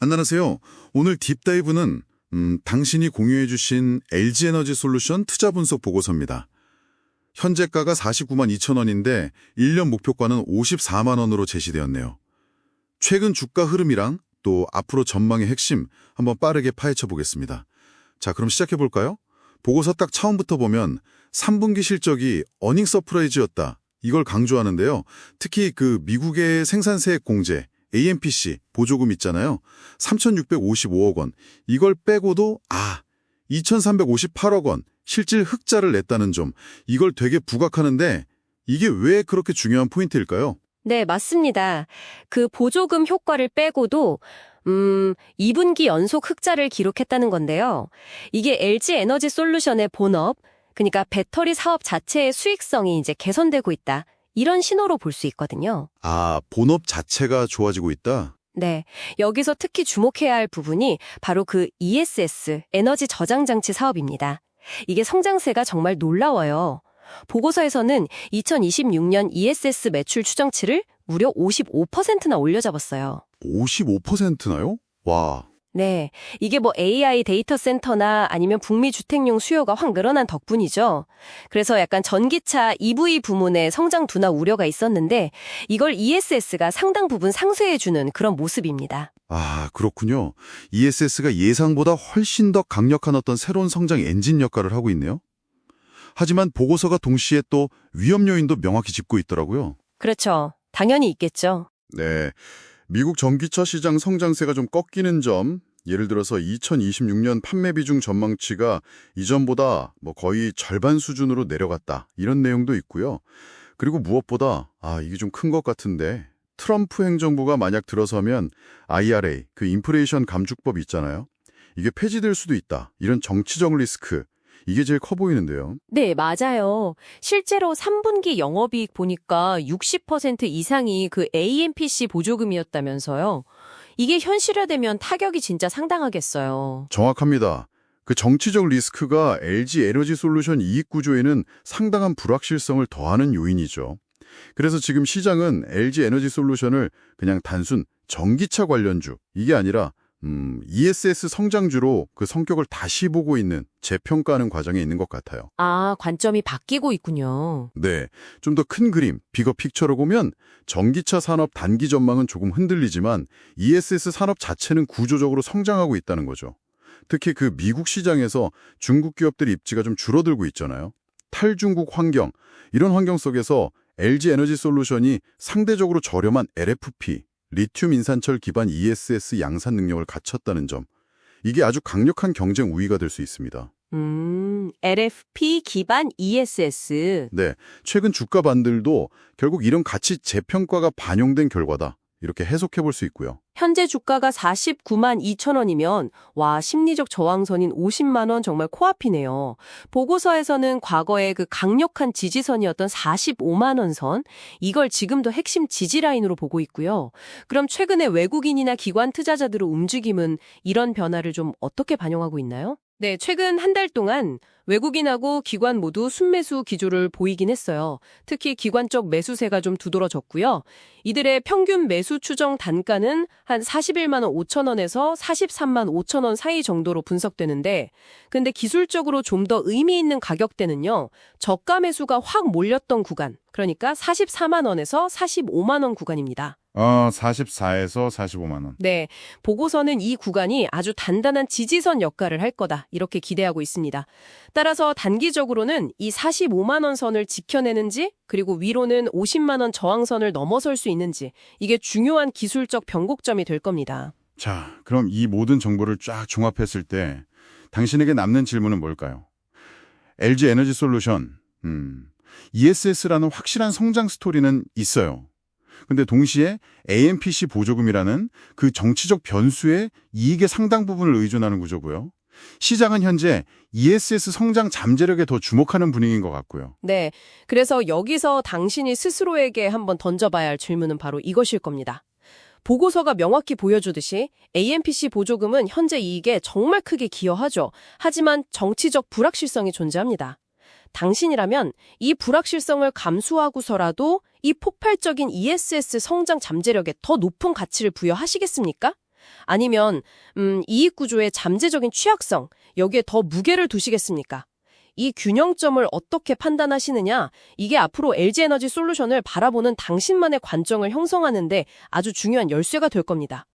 안녕하세요. 오늘 딥다이브는 음, 당신이 공유해 주신 LG에너지 솔루션 투자 분석 보고서입니다. 현재가가 49만 2천 원인데 1년 목표가는 54만 원으로 제시되었네요. 최근 주가 흐름이랑 또 앞으로 전망의 핵심 한번 빠르게 파헤쳐 보겠습니다. 자, 그럼 시작해 볼까요? 보고서 딱 처음부터 보면 3분기 실적이 어닝 서프라이즈였다. 이걸 강조하는데요. 특히 그 미국의 생산세액 공제, AMPC 보조금 있잖아요. 3,655억 원. 이걸 빼고도 아, 2,358억 원 실질 흑자를 냈다는 점. 이걸 되게 부각하는데 이게 왜 그렇게 중요한 포인트일까요? 네, 맞습니다. 그 보조금 효과를 빼고도 음, 2분기 연속 흑자를 기록했다는 건데요. 이게 LG 에너지 솔루션의 본업, 그러니까 배터리 사업 자체의 수익성이 이제 개선되고 있다. 이런 신호로 볼 수 있거든요. 아, 본업 자체가 좋아지고 있다. 네. 여기서 특히 주목해야 할 부분이 바로 그 ESS, 에너지 저장 장치 사업입니다. 이게 성장세가 정말 놀라워요. 보고서에서는 2026년 ESS 매출 추정치를 무려 55%나 올려잡았어요. 55%나요? 와, 네. 이게 뭐 AI 데이터 센터나 아니면 북미 주택용 수요가 확 늘어난 덕분이죠. 그래서 약간 전기차 EV 부문의 성장 둔화 우려가 있었는데 이걸 ESS가 상당 부분 상쇄해주는 그런 모습입니다. 아, 그렇군요. ESS가 예상보다 훨씬 더 강력한 어떤 새로운 성장 엔진 역할을 하고 있네요. 하지만 보고서가 동시에 또 위험 요인도 명확히 짚고 있더라고요. 그렇죠. 당연히 있겠죠. 네. 미국 전기차 시장 성장세가 좀 꺾이는 점, 예를 들어서 2026년 판매 비중 전망치가 이전보다 뭐 거의 절반 수준으로 내려갔다. 이런 내용도 있고요. 그리고 무엇보다 아, 이게 좀 큰 것 같은데 트럼프 행정부가 만약 들어서면 IRA, 그 인플레이션 감축법 있잖아요. 이게 폐지될 수도 있다. 이런 정치적 리스크. 이게 제일 커 보이는데요. 네, 맞아요. 실제로 3분기 영업이익 보니까 60% 이상이 그 AMPC 보조금이었다면서요. 이게 현실화되면 타격이 진짜 상당하겠어요. 정확합니다. 그 정치적 리스크가 LG 에너지 솔루션 이익 구조에는 상당한 불확실성을 더하는 요인이죠. 그래서 지금 시장은 LG 에너지 솔루션을 그냥 단순 전기차 관련주, 이게 아니라 음, ESS 성장주로 그 성격을 다시 보고 있는 재평가하는 과정에 있는 것 같아요. 아, 관점이 바뀌고 있군요. 네, 좀 더 큰 그림, 비거 픽처로 보면 전기차 산업 단기 전망은 조금 흔들리지만 ESS 산업 자체는 구조적으로 성장하고 있다는 거죠. 특히 그 미국 시장에서 중국 기업들 입지가 좀 줄어들고 있잖아요. 탈중국 환경, 이런 환경 속에서 LG 에너지 솔루션이 상대적으로 저렴한 LFP, 리튬 인산철 기반 ESS 양산 능력을 갖췄다는 점. 이게 아주 강력한 경쟁 우위가 될 수 있습니다. 음, LFP 기반 ESS. 네, 최근 주가 반들도 결국 이런 가치 재평가가 반영된 결과다. 이렇게 해석해 볼 수 있고요. 현재 주가가 49만 2천 원이면 와 심리적 저항선인 50만 원 정말 코앞이네요. 보고서에서는 과거에 그 강력한 지지선이었던 45만 원 선, 이걸 지금도 핵심 지지 라인으로 보고 있고요. 그럼 최근에 외국인이나 기관 투자자들의 움직임은 이런 변화를 좀 어떻게 반영하고 있나요? 네, 최근 한 달 동안 외국인하고 기관 모두 순매수 기조를 보이긴 했어요. 특히 기관적 매수세가 좀 두드러졌고요. 이들의 평균 매수 추정 단가는 한 41만 원 5천 원에서 43만 5천 원 사이 정도로 분석되는데 근데 기술적으로 좀 더 의미 있는 가격대는요. 저가 매수가 확 몰렸던 구간. 그러니까 44만 원에서 45만 원 구간입니다. 어, 44에서 45만 원. 네, 보고서는 이 구간이 아주 단단한 지지선 역할을 할 거다 이렇게 기대하고 있습니다. 따라서 단기적으로는 이 45만 원 선을 지켜내는지 그리고 위로는 50만 원 저항선을 넘어설 수 있는지 이게 중요한 기술적 변곡점이 될 겁니다. 자, 그럼 이 모든 정보를 쫙 종합했을 때 당신에게 남는 질문은 뭘까요? LG 에너지 솔루션, 음, ESS라는 확실한 성장 스토리는 있어요. 근데 동시에 AMPC 보조금이라는 그 정치적 변수에 이익의 상당 부분을 의존하는 구조고요. 시장은 현재 ESS 성장 잠재력에 더 주목하는 분위기인 것 같고요. 네, 그래서 여기서 당신이 스스로에게 한번 던져봐야 할 질문은 바로 이것일 겁니다. 보고서가 명확히 보여주듯이 AMPC 보조금은 현재 이익에 정말 크게 기여하죠. 하지만 정치적 불확실성이 존재합니다. 당신이라면 이 불확실성을 감수하고서라도 이 폭발적인 ESS 성장 잠재력에 더 높은 가치를 부여하시겠습니까? 아니면 음, 이익 구조의 잠재적인 취약성, 여기에 더 무게를 두시겠습니까? 이 균형점을 어떻게 판단하시느냐, 이게 앞으로 LG에너지 솔루션을 바라보는 당신만의 관점을 형성하는 데 아주 중요한 열쇠가 될 겁니다.